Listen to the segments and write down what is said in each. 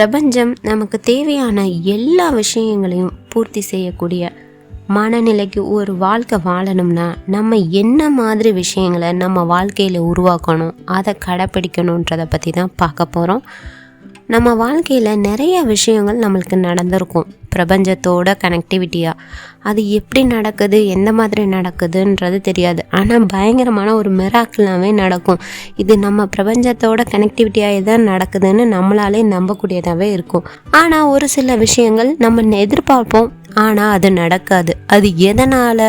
பிரபஞ்சம் நமக்கு தேவையான எல்லா விஷயங்களையும் பூர்த்தி செய்யக்கூடிய மனநிலைக்கு ஒரு வாழ்க்கை வாழணும்னா நம்ம என்ன மாதிரி விஷயங்களை நம்ம வாழ்க்கையில் உருவாக்கணும் அதை கடைப்பிடிக்கணுன்றதை பற்றி தான் பார்க்க போகிறோம் நம்ம வாழ்க்கையில் நிறைய விஷயங்கள் நம்மளுக்கு நடந்திருக்கும். பிரபஞ்சத்தோட கனெக்டிவிட்டியாக அது எப்படி நடக்குது? எந்த மாதிரி நடக்குதுன்றது தெரியாது. ஆனால் பயங்கரமான ஒரு மிராக்கிளாகவே நடக்கும். இது நம்ம பிரபஞ்சத்தோட கனெக்டிவிட்டியாக தான் நடக்குதுன்னு நம்மளாலே நம்பக்கூடியதாகவே இருக்கும். ஆனால் ஒரு சில விஷயங்கள் நம்ம எதிர்பார்ப்போம். ஆனால் அது நடக்காது. அது எதனால்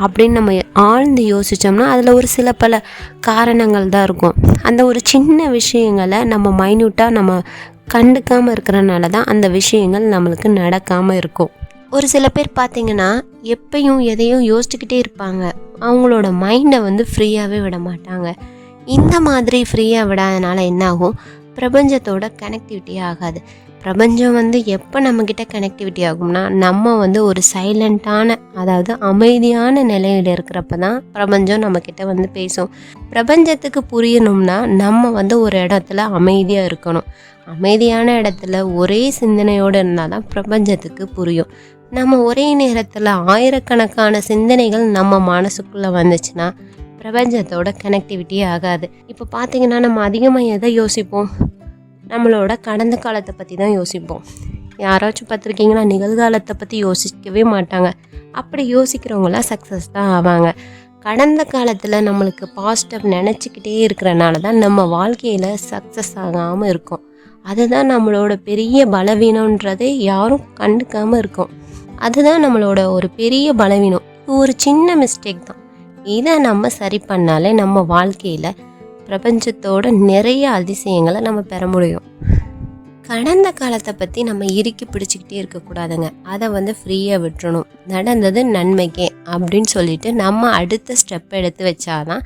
அப்படின்னு நம்ம ஆழ்ந்து யோசித்தோம்னா அதில் ஒரு சில பல காரணங்கள் தான் இருக்கும். அந்த ஒரு சின்ன விஷயங்களை நம்ம மைன்யூட்டாக நம்ம கண்டுக்காமல் இருக்கிறனால தான் அந்த விஷயங்கள் நம்மளுக்கு நடக்காமல் இருக்கும். ஒரு சில பேர் பார்த்தீங்கன்னா எப்பயும் எதையும் யோசிச்சுக்கிட்டே இருப்பாங்க. அவங்களோட மைண்டை வந்து ஃப்ரீயாகவே விட மாட்டாங்க. இந்த மாதிரி ஃப்ரீயாக விடாதனால என்னாகும்? பிரபஞ்சத்தோட கனெக்டிவிட்டி ஆகாது. பிரபஞ்சம் வந்து எப்போ நம்மக்கிட்ட கனெக்டிவிட்டி ஆகும்னா நம்ம வந்து ஒரு சைலண்ட்டான அதாவது அமைதியான நிலையில் இருக்கிறப்ப தான் பிரபஞ்சம் நம்மக்கிட்ட வந்து பேசும். பிரபஞ்சத்துக்கு புரியணும்னா நம்ம வந்து ஒரு இடத்துல அமைதியாக இருக்கணும். அமைதியான இடத்துல ஒரே சிந்தனையோடு இருந்தால் தான் பிரபஞ்சத்துக்கு புரியும். நம்ம ஒரே நேரத்தில் ஆயிரக்கணக்கான சிந்தனைகள் நம்ம மனசுக்குள்ளே வந்துச்சுன்னா பிரபஞ்சத்தோட கனெக்டிவிட்டி ஆகாது. இப்போ பார்த்தீங்கன்னா நம்ம அதிகமாக எதை யோசிப்போம்? நம்மளோட கடந்த காலத்தை பற்றி தான் யோசிப்போம். யாராச்சும் பார்த்துருக்கீங்கன்னா நிகழ்காலத்தை பற்றி யோசிக்கவே மாட்டாங்க. அப்படி யோசிக்கிறவங்களாம் சக்ஸஸ் தான் ஆவாங்க. கடந்த காலத்தில் நம்மளுக்கு பாசிட்டிவ் நினச்சிக்கிட்டே இருக்கிறனால தான் நம்ம வாழ்க்கையில் சக்ஸஸ் ஆகாமல் இருக்கோம். அதுதான் நம்மளோட பெரிய பலவீனன்றதை யாரும் கண்டுக்காமல் இருக்கோம். அதுதான் நம்மளோட ஒரு பெரிய பலவீனம். ஒரு சின்ன மிஸ்டேக் தான். இதை நம்ம சரி பண்ணாலே நம்ம வாழ்க்கையில் பிரபஞ்சத்தோட நிறைய அதிசயங்களை நம்ம பெற முடியும். கடந்த காலத்தை பற்றி நம்ம இறுக்கி பிடிச்சிக்கிட்டே இருக்கக்கூடாதுங்க அதை வந்து ஃப்ரீயாக விட்டுறணும். நடந்தது நன்மைக்கே அப்படின்னு சொல்லிட்டு நம்ம அடுத்த ஸ்டெப் எடுத்து வச்சாதான்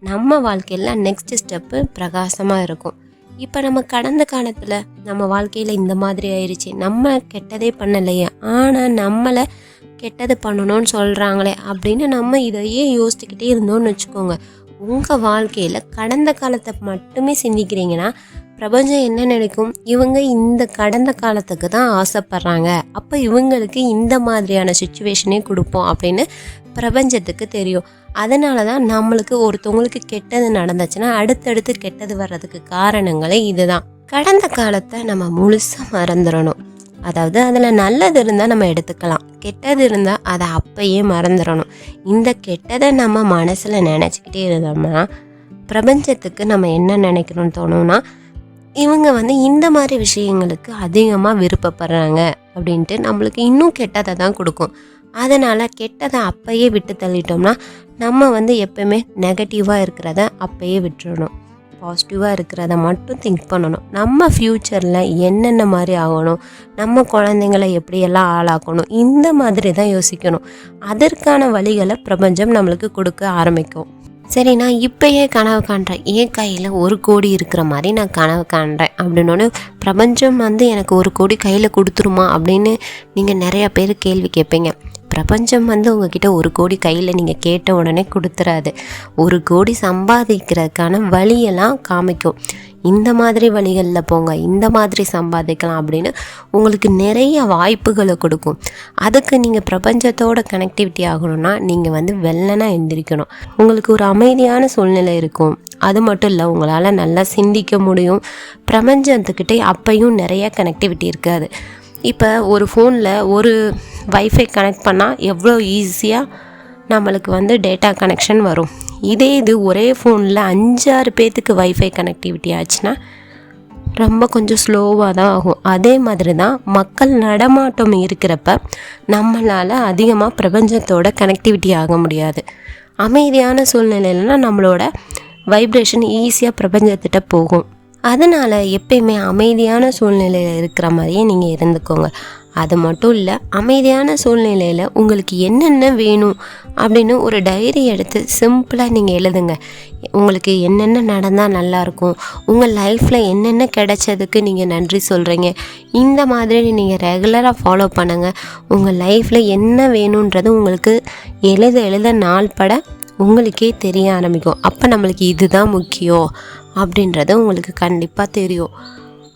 நம்ம வாழ்க்கையில் நெக்ஸ்ட் ஸ்டெப்பு பிரகாசமாக இருக்கும். இப்போ நம்ம கடந்த காலத்தில் நம்ம வாழ்க்கையில் இந்த மாதிரி ஆயிடுச்சு நம்ம கெட்டதே பண்ணலையே. ஆனால் நம்மளை கெட்டது பண்ணணும்னு சொல்கிறாங்களே அப்படின்னு நம்ம இதையே யோசிச்சுக்கிட்டே இருந்தோம்னு வச்சுக்கோங்க. உங்கள் வாழ்க்கையில் கடந்த காலத்தை மட்டுமே சிந்திக்கிறீங்கன்னா பிரபஞ்சம் என்ன நினைக்கும்? இவங்க இந்த கடந்த காலத்துக்கு தான் ஆசைப்படுறாங்க. அப்போ இவங்களுக்கு இந்த மாதிரியான சுச்சுவேஷனே கொடுப்போம் அப்படின்னு பிரபஞ்சத்துக்கு தெரியும். அதனால தான் நம்மளுக்கு ஒருத்தவங்களுக்கு கெட்டது நடந்துச்சுன்னா அடுத்தடுத்து கெட்டது வர்றதுக்கு காரணங்களே இதுதான். கடந்த காலத்தை நம்ம முழுசாக மறந்துடணும். அதாவது அதில் நல்லது இருந்தால் நம்ம எடுத்துக்கலாம். கெட்டது இருந்தால் அதை அப்பயே மறந்துடணும். இந்த கெட்டதை நம்ம மனசில் நினச்சிக்கிட்டே இருந்தோம்னா பிரபஞ்சத்துக்கு நம்ம என்ன நினைக்கணும்னு தோணும்னா இவங்க வந்து இந்த மாதிரி விஷயங்களுக்கு அதிகமாக விருப்பப்படுறாங்க அப்படின்ட்டு நம்மளுக்கு இன்னும் கெட்டதை தான் கொடுக்கும். அதனால் கெட்டதை அப்பயே விட்டு தள்ளிட்டோம்னா நம்ம வந்து எப்பயுமே நெகட்டிவாக இருக்கிறத அப்பயே விட்டுறணும். பாசிட்டிவாக இருக்கிறத மட்டும் திங்க் பண்ணணும். நம்ம ஃப்யூச்சரில் என்னென்ன மாதிரி ஆகணும்? நம்ம குழந்தைங்களை எப்படியெல்லாம் ஆளாக்கணும்? இந்த மாதிரி தான் யோசிக்கணும். அதற்கான வழிகளை பிரபஞ்சம் நம்மளுக்கு கொடுக்க ஆரம்பிக்கும். சரி நான் இப்போயே கனவு காண்றேன். என் கையில் ஒரு கோடி இருக்கிற மாதிரி நான் கனவு காண்றேன். அப்படின்னோடனே பிரபஞ்சம் வந்து எனக்கு ஒரு கோடி கையில் கொடுத்துருமா? அப்படின்னு நீங்கள் நிறையா பேர் கேள்வி கேட்பீங்க. பிரபஞ்சம் வந்து உங்ககிட்ட ஒரு கோடி கையில் நீங்கள் கேட்ட உடனே கொடுத்துறாது. ஒரு கோடி சம்பாதிக்கிறதுக்கான வழியெல்லாம் காமிக்கும். இந்த மாதிரி வழிகளில் போங்க இந்த மாதிரி சம்பாதிக்கலாம் அப்படின்னு உங்களுக்கு நிறைய வாய்ப்புகளை கொடுக்கும். அதுக்கு நீங்கள் பிரபஞ்சத்தோட கனெக்டிவிட்டி ஆகணும்னா நீங்கள் வந்து வெள்ளனா எந்திரிக்கணும். உங்களுக்கு ஒரு அமைதியான சூழ்நிலை இருக்கும். அது மட்டும் இல்லை உங்களால் நல்லா சிந்திக்க முடியும். பிரபஞ்சத்துக்கிட்டே அப்பையும் நிறைய கனெக்டிவிட்டி இருக்காது. இப்போ ஒரு ஃபோனில் ஒரு வைஃபை கனெக்ட் பண்ணால் எவ்வளோ ஈஸியாக நம்மளுக்கு வந்து டேட்டா கனெக்ஷன் வரும். இதே இது ஒரே ஃபோனில் அஞ்சாறு பேர்த்துக்கு வைஃபை கனெக்டிவிட்டி ஆச்சுன்னா ரொம்ப கொஞ்சம் ஸ்லோவாக தான் ஆகும். அதே மாதிரி தான் மக்கள் நடமாட்டம் இருக்கிறப்ப நம்மளால் அதிகமாக பிரபஞ்சத்தோட கனெக்டிவிட்டி ஆக முடியாது. அமைதியான சூழ்நிலையிலனா நம்மளோட வைப்ரேஷன் ஈஸியாக பிரபஞ்சத்திட்ட போகும். அதனால் எப்பயுமே அமைதியான சூழ்நிலையில் இருக்கிற மாதிரியே நீங்கள் இருந்துக்கோங்க. அது மட்டும் இல்லை அமைதியான சூழ்நிலையில் உங்களுக்கு என்னென்ன வேணும் அப்படின்னு ஒரு டைரி எடுத்து சிம்பிளாக நீங்கள் எழுதுங்க. உங்களுக்கு என்னென்ன நடந்தால் நல்லாயிருக்கும் உங்கள் லைஃப்பில் என்னென்ன கிடைச்சதுக்கு நீங்கள் நன்றி சொல்கிறீங்க இந்த மாதிரி நீங்கள் ரெகுலராக ஃபாலோ பண்ணுங்கள் உங்கள் லைஃப்பில் என்ன வேணுன்றது உங்களுக்கு எழுத எழுத நாள் பட உங்களுக்கே தெரிய ஆரம்பிக்கும். அப்போ நம்மளுக்கு இதுதான் முக்கியம். அப்படின்றது உங்களுக்கு கண்டிப்பாக தெரியும்.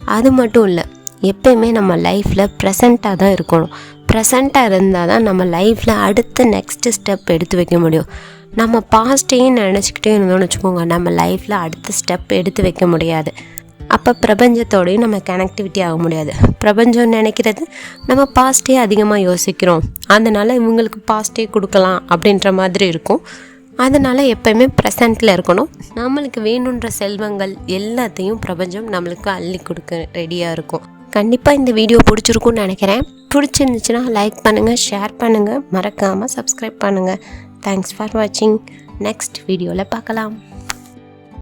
அது மட்டும் இல்லை எப்பயுமே நம்ம லைஃப்பில் ப்ரெசண்ட்டாக தான் இருக்கணும். ப்ரெசண்ட்டாக இருந்தால் தான் நம்ம லைஃப்பில் அடுத்த நெக்ஸ்ட் ஸ்டெப் எடுத்து வைக்க முடியும். நம்ம பாஸ்ட்டையும் நினச்சிக்கிட்டே இருந்தோம்னு வச்சுக்கோங்க நம்ம லைஃப்பில் அடுத்த ஸ்டெப் எடுத்து வைக்க முடியாது. அப்போ பிரபஞ்சத்தோடையும் நம்ம கனெக்டிவிட்டி ஆக முடியாது. பிரபஞ்சம் நினைக்கிறது நம்ம பாஸ்ட்டே அதிகமாக யோசிக்கிறோம். அதனால் இவங்களுக்கு பாஸ்ட்டே கொடுக்கலாம் அப்படின்ற மாதிரி இருக்கும். அதனால் எப்பயுமே ப்ரெசண்ட்டில் இருக்கணும். நம்மளுக்கு வேணுன்ற செல்வங்கள் எல்லாத்தையும் பிரபஞ்சம் நம்மளுக்கு அள்ளி கொடுக்க ரெடியாக இருக்கும். கண்டிப்பாக இந்த வீடியோ பிடிச்சிருக்கும்னு நினைக்கிறேன். பிடிச்சிருந்துச்சுன்னா லைக் பண்ணுங்கள் ஷேர் பண்ணுங்கள் மறக்காமல் சப்ஸ்கிரைப் பண்ணுங்கள் தேங்க்ஸ் ஃபார் வாட்சிங் நெக்ஸ்ட் வீடியோவில் பார்க்கலாம்.